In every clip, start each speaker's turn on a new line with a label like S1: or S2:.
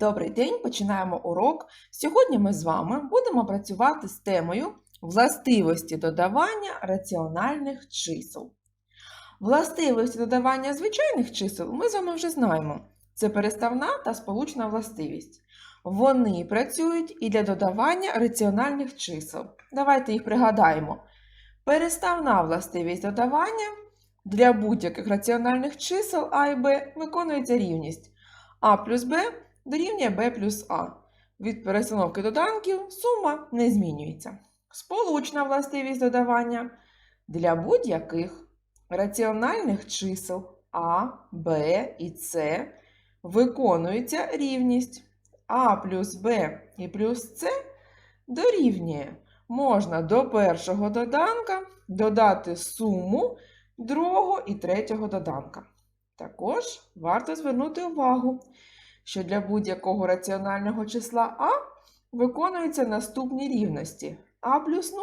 S1: Добрий день, починаємо урок. Сьогодні ми з вами будемо працювати з темою властивості додавання раціональних чисел. Властивості додавання звичайних чисел ми з вами вже знаємо. Це переставна та сполучна властивість. Вони працюють і для додавання раціональних чисел. Давайте їх пригадаємо. Переставна властивість додавання для будь-яких раціональних чисел А і Б виконується рівність А плюс Б дорівнює b плюс А. Від перестановки доданків сума не змінюється. Сполучна властивість додавання для будь-яких раціональних чисел А, Б і С виконується рівність А плюс Б і плюс С дорівнює. Можна до першого доданка додати суму другого і третього доданка. Також варто звернути увагу, що для будь-якого раціонального числа А виконуються наступні рівності. А плюс 0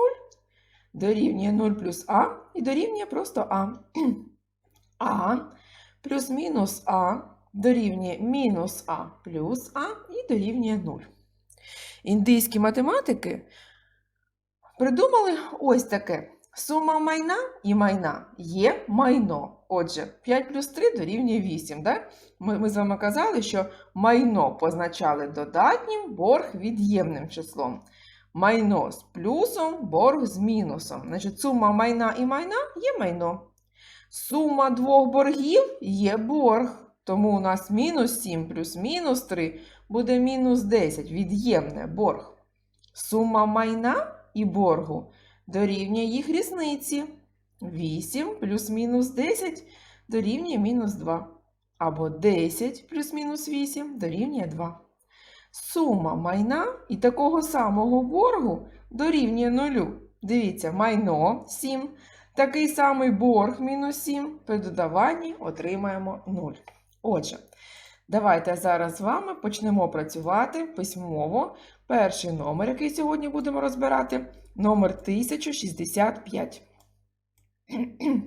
S1: дорівнює 0 плюс А і дорівнює просто А. А плюс мінус А дорівнює мінус А плюс А і дорівнює 0. Індийські математики придумали ось таке. Сума майна і майна є майно. Отже, 5 плюс 3 дорівнює 8. Да? Ми, ми з вами казали, що майно позначали додатнім, борг від'ємним числом. Майно з плюсом, борг з мінусом. Значить, сума майна і майна є майно. Сума двох боргів є борг. Тому у нас мінус 7 плюс мінус 3 буде мінус 10, від'ємне борг. Сума майна і боргу дорівнює їх різниці. 8 плюс мінус 10 дорівнює мінус 2. Або 10 плюс мінус 8 дорівнює 2. Сума майна і такого самого боргу дорівнює 0. Дивіться, майно 7. Такий самий борг мінус 7. При додаванні отримаємо 0. Отже, давайте зараз з вами почнемо працювати письмово. Перший номер, який сьогодні будемо розбирати, номер 1065.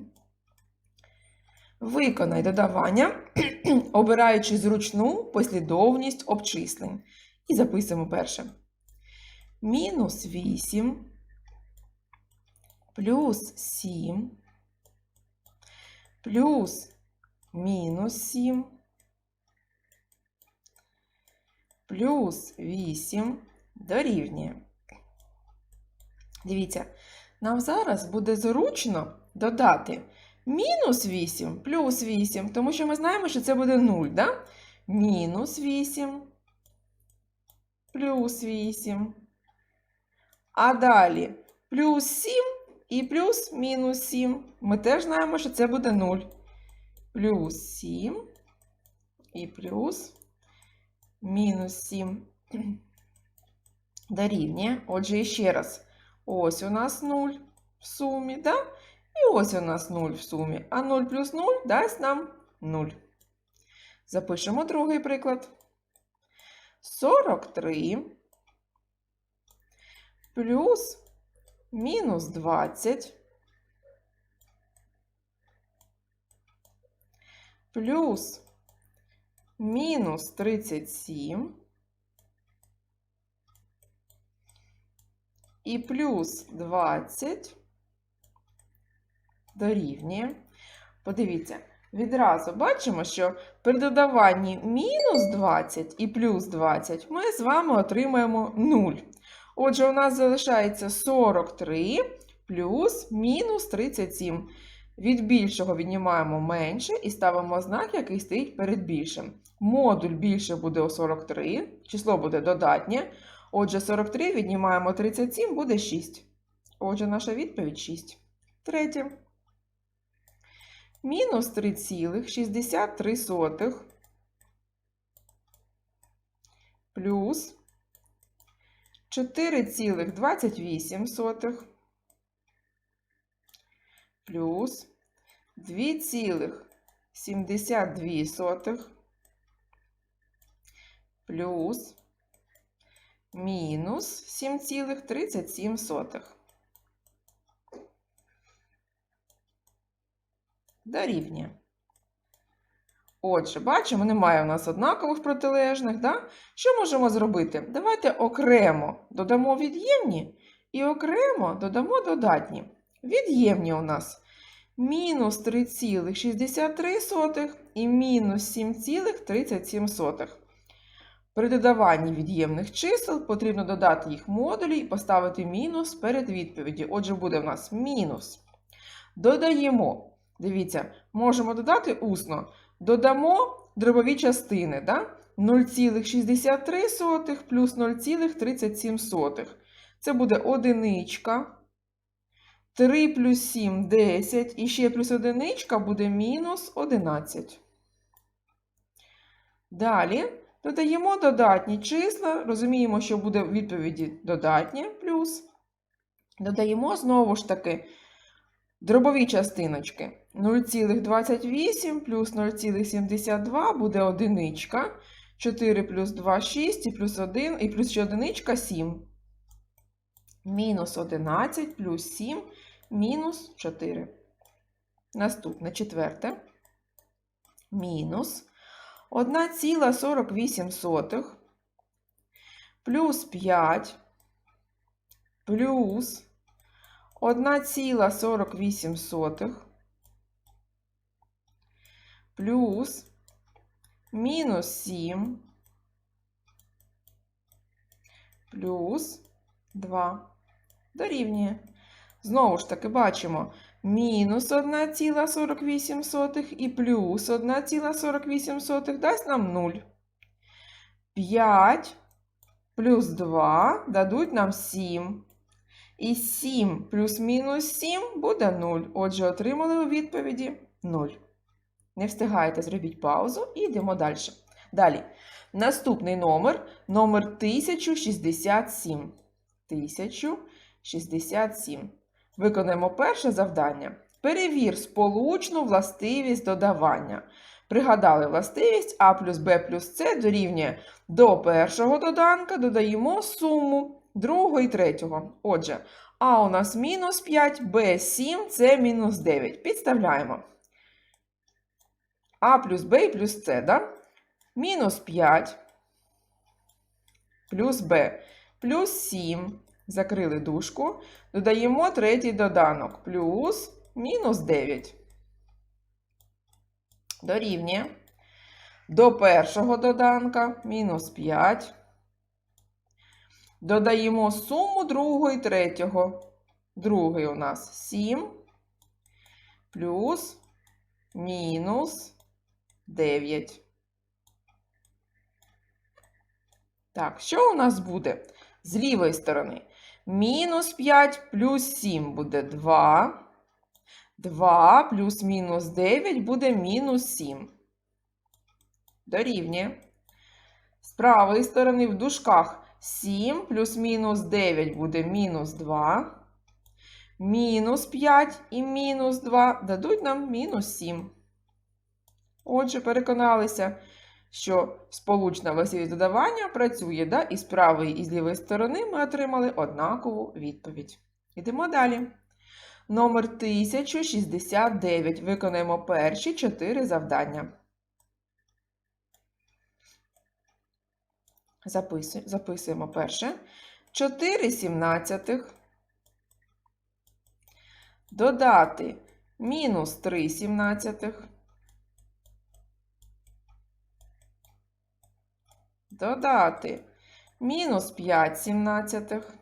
S1: Виконай додавання, обираючи зручну послідовність обчислень. І записуємо перше. Мінус 8 плюс 7 плюс мінус 7 плюс 8 дорівнює. Дивіться, нам зараз буде зручно додати мінус 8 плюс 8, тому що ми знаємо, що це буде 0, да? Мінус 8 плюс 8. А далі плюс 7 і плюс мінус 7. Ми теж знаємо, що це буде 0. Плюс 7 і плюс мінус 7 дорівнює. Отже, ще раз. Ось у нас 0 в сумі, да? І ось у нас 0 в сумі. А 0 плюс 0 дасть нам 0. Запишемо другий приклад. 43 плюс мінус 20 плюс мінус 37 і плюс 20 дорівнює. Подивіться, відразу бачимо, що при додаванні мінус 20 і плюс 20 ми з вами отримаємо 0. Отже, у нас залишається 43 плюс мінус 37. Від більшого віднімаємо менше і ставимо знак, який стоїть перед більшим. Модуль більше буде у 43, число буде додатнє. Отже, 43 віднімаємо 37, буде 6. Отже, наша відповідь 6. Третє. Мінус 3,63 плюс 4,28 плюс 2,72 плюс мінус 7,37 дорівнює. Отже, бачимо, немає у нас однакових протилежних. Да? Що можемо зробити? Давайте окремо додамо від'ємні і окремо додамо додатні. Від'ємні у нас мінус 3,63 і мінус 7,37. При додаванні від'ємних чисел потрібно додати їх модулі і поставити мінус перед відповіді. Отже, буде в нас мінус. Додаємо. Дивіться, можемо додати усно. Додамо дробові частини. Да? 0,63 плюс 0,37. Це буде одиничка. 3 плюс 7 10. І ще плюс одиничка буде мінус 11. Далі додаємо додатні числа. Розуміємо, що буде в відповіді додатнє плюс. Додаємо знову ж таки дробові частиночки. 0,28 плюс 0,72 буде одиничка. 4 плюс 2 6 і плюс 1 і плюс ще одиничка 7. Мінус 11 плюс 7 мінус 4. Наступне четверте. Мінус 1,48 плюс 5 плюс 1,48 плюс мінус 7 плюс 2 дорівнює. Знову ж таки бачимо мінус 1,48 і плюс 1,48 дасть нам 0. 5 плюс 2 дадуть нам 7. І 7 плюс мінус 7 буде 0. Отже, отримали у відповіді 0. Не встигаєте, зробіть паузу і йдемо далі. Далі. Наступний номер номер 1067. 1067. Виконаємо перше завдання. Перевір сполучну властивість додавання. Пригадали властивість А плюс Б плюс С дорівнює до першого доданка додаємо суму другого і третього. Отже, А у нас мінус 5, Б 7, С мінус 9. Підставляємо. А плюс Б і плюс С, да? Мінус 5 плюс Б плюс 7. Закрили дужку. Додаємо третій доданок. Плюс мінус 9. Дорівнює. До першого доданка мінус 5. Додаємо суму другого і третього. Другий у нас 7 плюс мінус 9. Так, що у нас буде з лівої сторони? Мінус 5 плюс 7 буде 2. 2 плюс мінус 9 буде мінус 7. Дорівнює. З правої сторони в дужках 7 плюс мінус 9 буде мінус 2. Мінус 5 і мінус 2 дадуть нам мінус 7. Отже, переконалися, що сполучна властивість додавання працює, да? і з правої і з лівої сторони ми отримали однакову відповідь. Йдемо далі. Номер 1069. Виконаємо перші 4 завдання. Записуємо, записуємо перше. 4 сімнадцятих. Додати мінус 3 сімнадцятих. Додати мінус 5 сімнадцятих.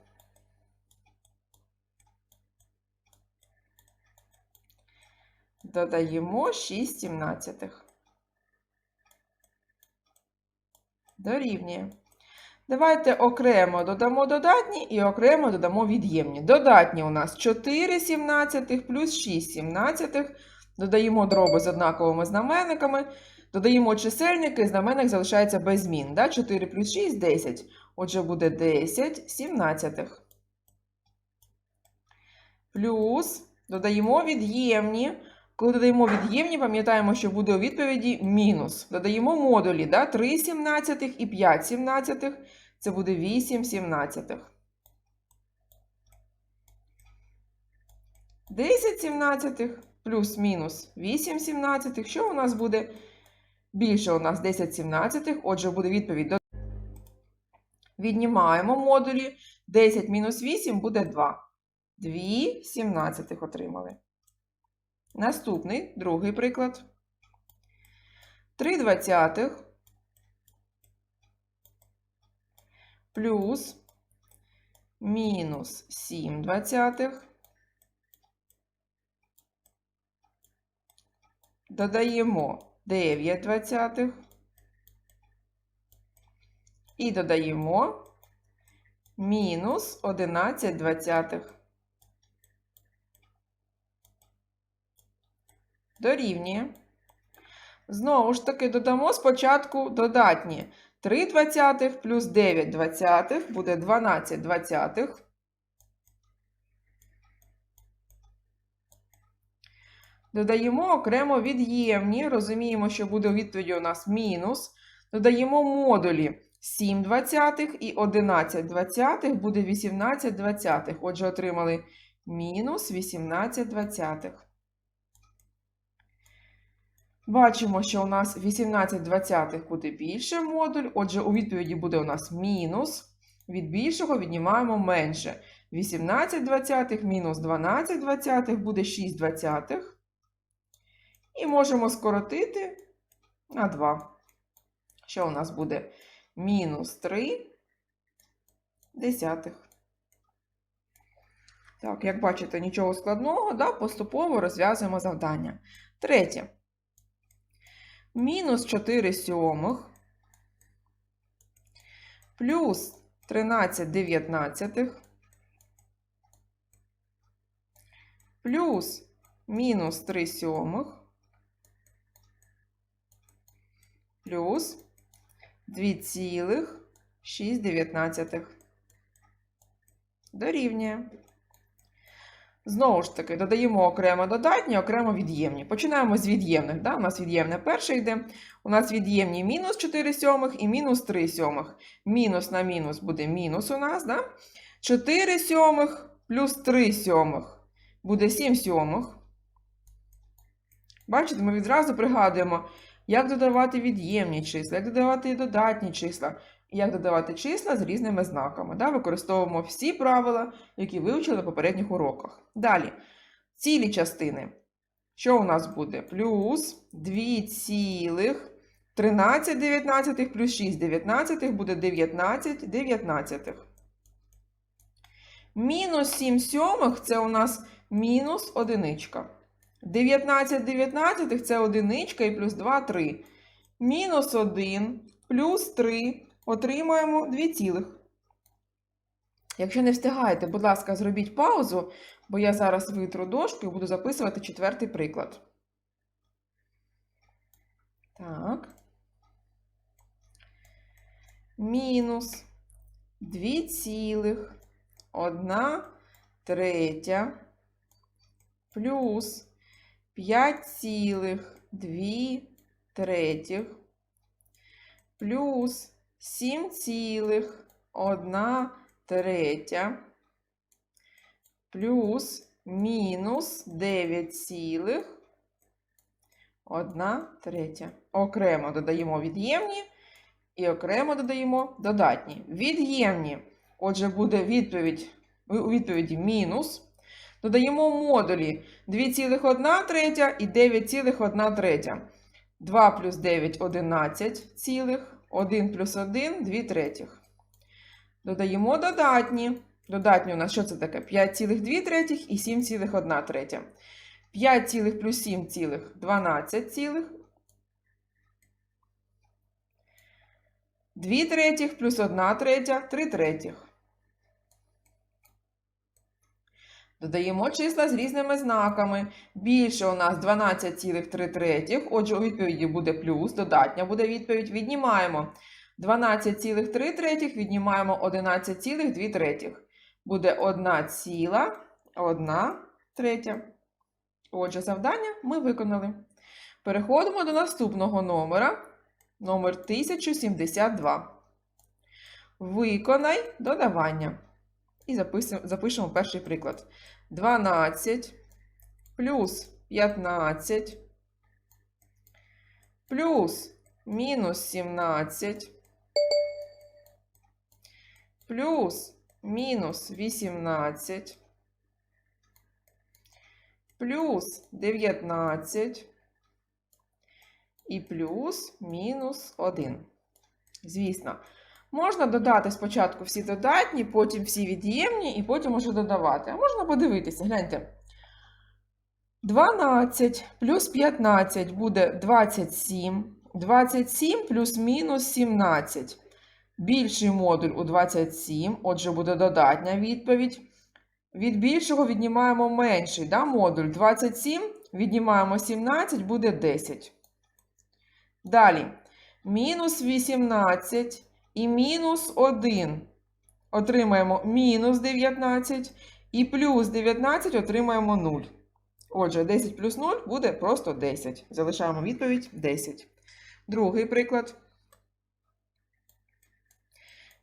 S1: Додаємо 6 сімнадцятих. Дорівнює. Давайте окремо додамо додатні і окремо додамо від'ємні. Додатні у нас 4 сімнадцятих плюс 6 сімнадцятих. Додаємо дроби з однаковими знаменниками. Додаємо чисельники, знаменник залишається без змін. Да? 4 плюс 6 10. Отже, буде 10 сімнадцятих. Плюс додаємо від'ємні. Коли додаємо від'ємні, пам'ятаємо, що буде у відповіді мінус. Додаємо модулі да? 3 сімнадцятих і 5 сімнадцятих. Це буде 8 сімнадцятих. 10 сімнадцятих плюс-мінус 8 сімнадцятих. Що у нас буде? Більше у нас 10 сімнадцятих, отже, буде відповідь до. Віднімаємо модулі. 10 мінус 8 буде 2. 2 сімнадцятих отримали. Наступний, другий приклад. 3 двадцятих плюс мінус 7 двадцятих. Додаємо 9 двадцятих. І додаємо мінус 11 двадцятих. Дорівнює. Знову ж таки додамо спочатку додатні. 3 двадцятих плюс 9 двадцятих буде 12 двадцятих. Додаємо окремо від'ємні. Розуміємо, що буде у відповіді у нас мінус. Додаємо модулі 7 двадцятих і 11 двадцятих буде 18 двадцятих. Отже, отримали мінус 18 двадцятих. Бачимо, що у нас 18 двадцятих буде більше модуль. Отже, у відповіді буде у нас мінус. Від більшого віднімаємо менше. 18 двадцятих мінус 12 двадцятих буде 6 двадцятих. І можемо скоротити на 2. Що у нас буде? Мінус 3 десятих. Так, як бачите, нічого складного, да? поступово розв'язуємо завдання. Третє. Мінус 4 сьомих плюс 13 дев'ятнадцятих плюс мінус 3 сьомих плюс 2,6 дорівнює. Знову ж таки, додаємо окремо додатні, окремо від'ємні. Починаємо з від'ємних. Да? У нас від'ємне перше йде. У нас від'ємні мінус 4 сьомих і мінус 3 сьомих. Мінус на мінус буде мінус у нас. Да? 4 сьомих плюс 3 сьомих буде 7 сьомих. Бачите, ми відразу пригадуємо, як додавати від'ємні числа, як додавати додатні числа, як додавати числа з різними знаками. Да? Використовуємо всі правила, які вивчили на попередніх уроках. Далі, цілі частини. Що у нас буде? Плюс 2 цілих 13 дев'ятнадцятих плюс 6 дев'ятнадцятих буде 19 дев'ятнадцятих. Мінус 7 сьомих це у нас мінус одиничка. 19 дев'ятнадцятих це одиничка і плюс 2 3. Мінус 1 плюс 3 отримаємо 2 цілих. Якщо не встигаєте, будь ласка, зробіть паузу, бо я зараз витру дошку і буду записувати четвертий приклад. Так. Мінус 2 цілих 1 третя плюс 5,2 третіх плюс 7,1 третя плюс мінус 9,1 третя. Окремо додаємо від'ємні і окремо додаємо додатні. Від'ємні. Отже, буде відповідь у відповіді мінус. Додаємо модулі 2,1 третя і 9,1 третя. 2 плюс 9 11 цілих, 1 плюс 1 2 третіх. Додаємо додатні. Додатні у нас що це таке? 5,2 третіх і 7,1 третя. 5 цілих плюс 7 цілих 12 цілих. 2 третіх плюс 1 третя 3 третіх. Додаємо числа з різними знаками. Більше у нас 12,3. Отже, у відповіді буде плюс, додатня буде відповідь. Віднімаємо 12,3 віднімаємо 11,2 третіх. Буде 1,1 третя. Отже, завдання ми виконали. Переходимо до наступного номера. Номер 1072. Виконай додавання. І записуємо, запишемо перший приклад. 12 плюс 15 плюс мінус 17 плюс мінус 18 плюс 19 і плюс мінус 1. Звісно, можна додати спочатку всі додатні, потім всі від'ємні, і потім уже додавати. А можна подивитися, гляньте. 12 плюс 15 буде 27. 27 плюс мінус 17. Більший модуль у 27, отже, буде додатня відповідь. Від більшого віднімаємо менший да, модуль. 27 віднімаємо 17, буде 10. Далі. Мінус 18 і мінус 1. Отримаємо мінус 19 і плюс 19 отримаємо 0. Отже, 10 плюс 0 буде просто 10. Залишаємо відповідь 10. Другий приклад.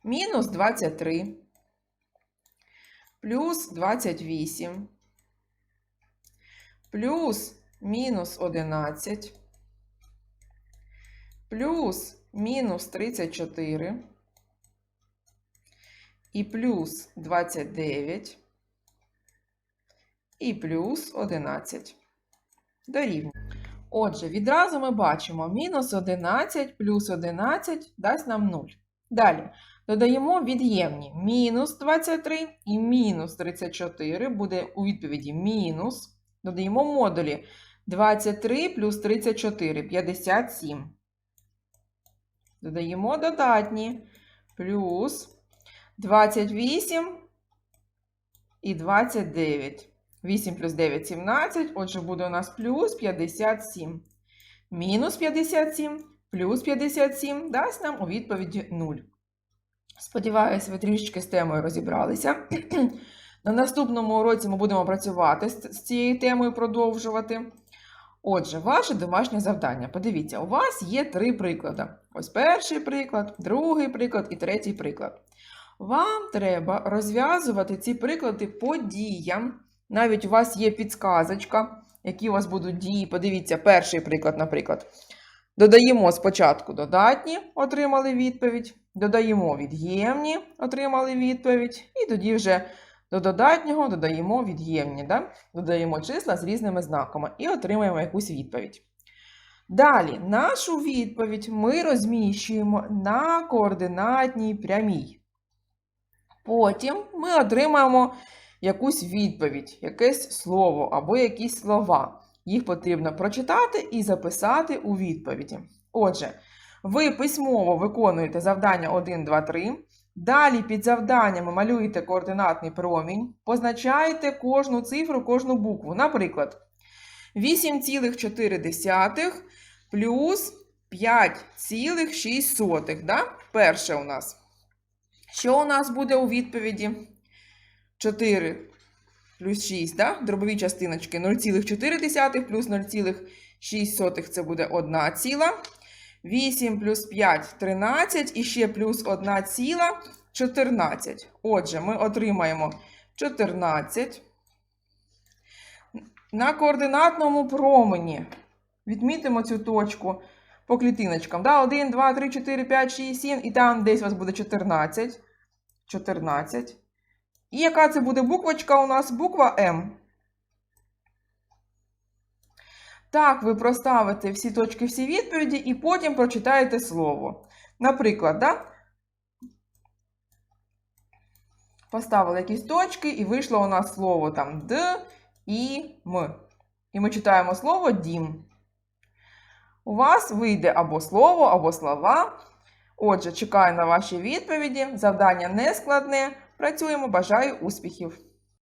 S1: Мінус 23. Плюс 28. Плюс мінус 11. Плюс мінус 34. І плюс 29 і плюс 11. Дорівнює. Отже, відразу ми бачимо мінус 11 плюс 11 дасть нам 0. Далі додаємо від'ємні мінус 23 і мінус 34 буде у відповіді мінус. Додаємо модулі 23 плюс 34 57. Додаємо додатні плюс 28 і 29. 8 плюс 9 17, отже, буде у нас плюс 57. Мінус 57 плюс 57 дасть нам у відповіді 0. Сподіваюсь, ви трішечки з темою розібралися. На наступному уроці ми будемо працювати з цією темою, продовжувати. Отже, ваше домашнє завдання. Подивіться, у вас є три приклади. Ось перший приклад, другий приклад і третій приклад. Вам треба розв'язувати ці приклади по діям. Навіть у вас є підсказочка, які у вас будуть дії. Подивіться, перший приклад, наприклад. Додаємо спочатку додатні, отримали відповідь. Додаємо від'ємні, отримали відповідь. І тоді вже до додатнього додаємо від'ємні. Да? Додаємо числа з різними знаками і отримаємо якусь відповідь. Далі, нашу відповідь ми розміщуємо на координатній прямій. Потім ми отримаємо якусь відповідь, якесь слово або якісь слова. Їх потрібно прочитати і записати у відповіді. Отже, ви письмово виконуєте завдання 1, 2, 3. Далі під завданнями малюєте координатний промінь, позначаєте кожну цифру, кожну букву. Наприклад, 8,4 плюс 5,6. Да? Перше у нас. Що у нас буде у відповіді? 4 плюс 6, да? дробові частиночки 0,4 плюс 0,6 це буде 1 ціла. 8 плюс 5 13 і ще плюс 1 ціла 14. Отже, ми отримаємо 14. На координатному промені відмітимо цю точку по клітиночкам. Да? 1, 2, 3, 4, 5, 6, 7. І там десь у вас буде 14. 14. І яка це буде буквочка у нас? Буква М. Так, ви проставите всі точки, всі відповіді, і потім прочитаєте слово. Наприклад, да? поставили якісь точки, і вийшло у нас слово там Д і М. І ми читаємо слово дім. У вас вийде або слово, або слова. Отже, чекаю на ваші відповіді. Завдання не складне. Працюємо, бажаю успіхів!